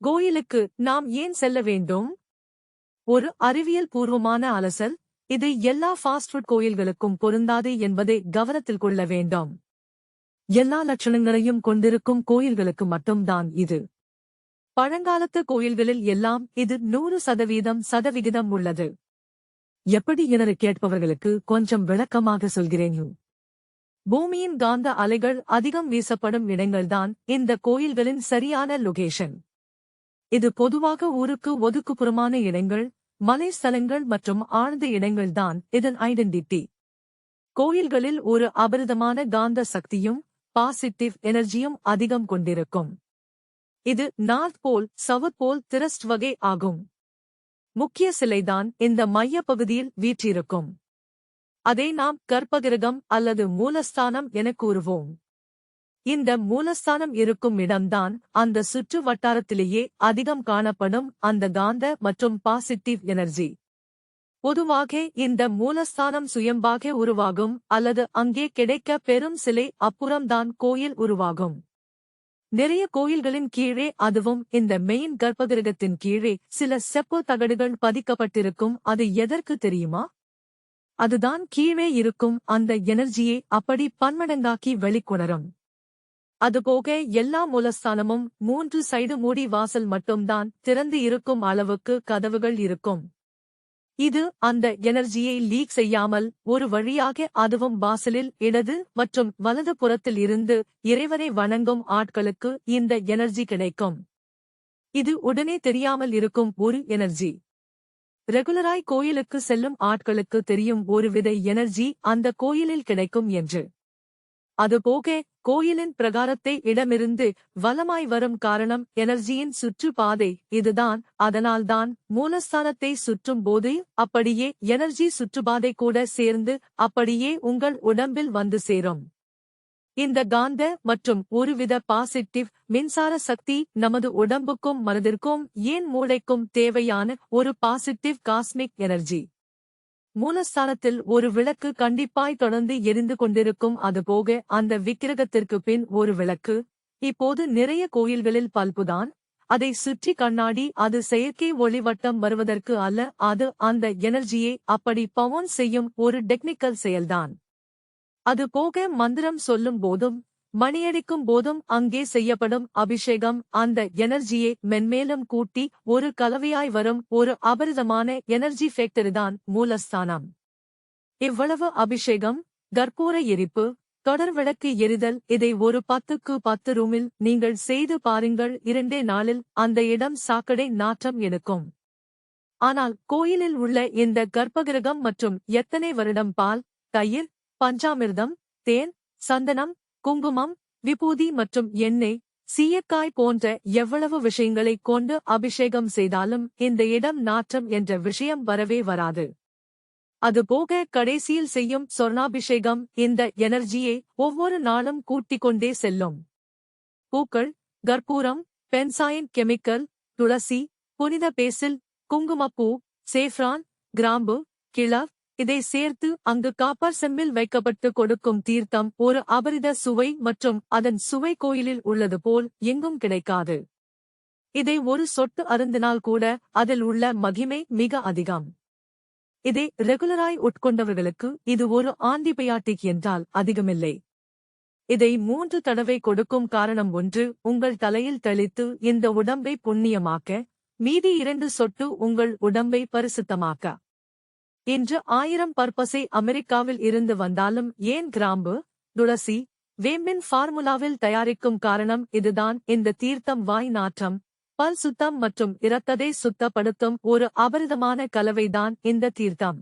கோயிலுக்கு நாம் ஏன் செல்ல வேண்டும்? ஒரு அறிவியல் பூர்வமான அலசல் இது எல்லா ஃபாஸ்ட் ஃபுட் கோயில்களுக்கும் பொருந்தாது என்பதை கவனத்தில் கொள்ள வேண்டும். எல்லா லட்சணங்களையும் கொண்டிருக்கும் கோயில்களுக்கு மட்டும்தான் இது. பழங்காலத்து கோயில்களில் எல்லாம் இது நூறு சதவீதம் சதவிகிதம் உள்ளது. எப்படி என கேட்பவர்களுக்கு கொஞ்சம் விளக்கமாக சொல்கிறேன். பூமியின் காந்த அலைகள் அதிகம் வீசப்படும் இடங்கள்தான் இந்த கோயில்களின் சரியான லொகேஷன் இது பொதுவாக ஊருக்கு ஒதுக்குப்புறமான இடங்கள் மலை ஸ்தலங்கள் மற்றும் ஆழ்ந்த இடங்கள்தான் இதன் ஐடென்டிட்டி. கோயில்களில் ஒரு அபரிதமான காந்த சக்தியும் பாசிட்டிவ் எனர்ஜியும் அதிகம் கொண்டிருக்கும். இது north pole south pole thrust வகை ஆகும். முக்கிய சிலைதான் இந்த மையப் பகுதியில் வீற்றிருக்கும். அதை நாம் கர்ப்பகிரகம் அல்லது மூலஸ்தானம் என கூறுவோம். இந்த மூலஸ்தானம் இருக்கும் இடம்தான் அந்த சுற்று வட்டாரத்திலேயே அதிகம் காணப்படும் அந்த காந்த மற்றும் பாசிட்டிவ் எனர்ஜி. பொதுவாக இந்த மூலஸ்தானம் சுயம்பாக உருவாகும் அல்லது அங்கே கிடைக்க பெரும் சிலை அப்புறம்தான் கோயில் உருவாகும். நிறைய கோயில்களின் கீழே அதுவும் இந்த மெயின் கர்ப்பகிரகத்தின் கீழே சில செப்பு தகடுகள் பதிக்கப்பட்டிருக்கும் அது எதற்கு தெரியுமா? அதுதான் கீழே இருக்கும் அந்த எனர்ஜியை அப்படி பன்மடங்காக்கி வெளிக்கொணரும். அதுபோக எல்லா மூலஸ்தானமும் மூன்று சைடு மூடி வாசல் மட்டும்தான் திறந்து இருக்கும் அளவுக்கு கதவுகள் இருக்கும். இது அந்த எனர்ஜியை லீக் செய்யாமல் ஒரு வழியாக அதுவும் வாசலில் இடது மற்றும் வலது புறத்தில் இருந்து இறைவனை வணங்கும் ஆட்களுக்கு இந்த எனர்ஜி கிடைக்கும். இது உடனே தெரியாமல் இருக்கும் ஒரு எனர்ஜி. ரெகுலராய் கோயிலுக்கு செல்லும் ஆட்களுக்கு தெரியும் ஒருவித எனர்ஜி அந்த கோயிலில் கிடைக்கும் என்று. அதுபோக கோயிலின் பிரகாரத்தை இடமிருந்து வலமாய் வரும் காரணம் எனர்ஜியின் சுற்றுப்பாதை இதுதான். அதனால்தான் மூலஸ்தானத்தை சுற்றும் போது அப்படியே எனர்ஜி சுற்றுப்பாதை கூட சேர்ந்து அப்படியே உங்கள் உடம்பில் வந்து சேரும். இந்த காந்த மற்றும் ஒருவித பாசிட்டிவ் மின்சார சக்தி நமது உடம்புக்கும் மனதிற்கும் ஏன் மூளைக்கும் தேவையான ஒரு பாசிட்டிவ் காஸ்மிக் எனர்ஜி? மூலஸ்தானத்தில் ஒரு விளக்கு கண்டிப்பாய் தொடர்ந்து எரிந்து கொண்டிருக்கும் அதுபோக அந்த விக்கிரகத்திற்கு பின் ஒரு விளக்கு. இப்போது நிறைய கோயில்களில் பல்புதான். அதை சுற்றி கண்ணாடி அது செயற்கை ஒளிவட்டம் வருவதற்கு அல்ல அது அந்த எனர்ஜியை அப்படி பவன் செய்யும் ஒரு டெக்னிக்கல் செயல்தான். அது போக மந்திரம் சொல்லும் போதும் மணியடிக்கும் போதும் அங்கே செய்யப்படும் அபிஷேகம் அந்த எனர்ஜியை மென்மேலும் கூட்டி ஒரு கலவையாய் வரும் ஒரு அபரிதமான எனர்ஜி ஃபேக்டரிதான் மூலஸ்தானம். இவ்வளவு அபிஷேகம் கற்பூர எரிப்பு தொடர் விளக்கு எரிதல் இதை ஒரு பத்துக்கு பத்து ரூமில் நீங்கள் செய்து பாருங்கள் இரண்டே நாளில் அந்த இடம் சாக்கடை நாற்றம் எடுக்கும். ஆனால் கோயிலில் உள்ள இந்த கர்ப்பகிரகம் மற்றும் எத்தனை வருடம் பால் தயிர் பஞ்சாமிர்தம் தேன் சந்தனம் குங்குமம் விபூதி மற்றும் எண்ணெய் சீயக்காய் போன்ற எவ்வளவு விஷயங்களை கொண்டு அபிஷேகம் செய்தாலும் இந்த இடம் நாற்றம் என்ற விஷயம் வரவே வராது. அதுபோக கடைசியில் செய்யும் சொர்ணாபிஷேகம் இந்த எனர்ஜியை ஒவ்வொரு நாளும் கூட்டிக் கொண்டே செல்லும். பூக்கள் கற்பூரம் பென்சாயின் கெமிக்கல் துளசி புனித பேசில் குங்குமப்பூ சேஃப்ரான் கிராம்பு கிளவ் இதை சேர்த்து அங்கு காப்பர் செம்மில் வைக்கப்பட்டு கொடுக்கும் தீர்த்தம் ஒரு அபரித சுவை மற்றும் அதன் சுவை கோயிலில் உள்ளது போல் எங்கும் கிடைக்காது. இதை ஒரு சொட்டு அருந்தினால் கூட அதில் உள்ள மகிமை மிக அதிகம். இதை ரெகுலராய் உட்கொண்டவர்களுக்கு இது ஒரு ஆன்டிபயாட்டிக் என்றால் அதிகமில்லை. இதை மூன்று தடவை கொடுக்கும் காரணம் ஒன்று உங்கள் தலையில் தெளித்து இந்த உடம்பை புண்ணியமாக்க மீதி இரண்டு சொட்டு உங்கள் உடம்பை பரிசுத்தமாக்க. இன்று ஆயிரம் பர்பஸை அமெரிக்காவில் இருந்து வந்தாலும் ஏன் கிராம்பு துளசி வேம்பின் ஃபார்முலாவில் தயாரிக்கும் காரணம் இதுதான். இந்த தீர்த்தம் வாய் நாற்றம் பல் சுத்தம் மற்றும் இரத்ததை சுத்தப்படுத்தும் ஒரு அபரிதமான கலவைதான் இந்த தீர்த்தம்.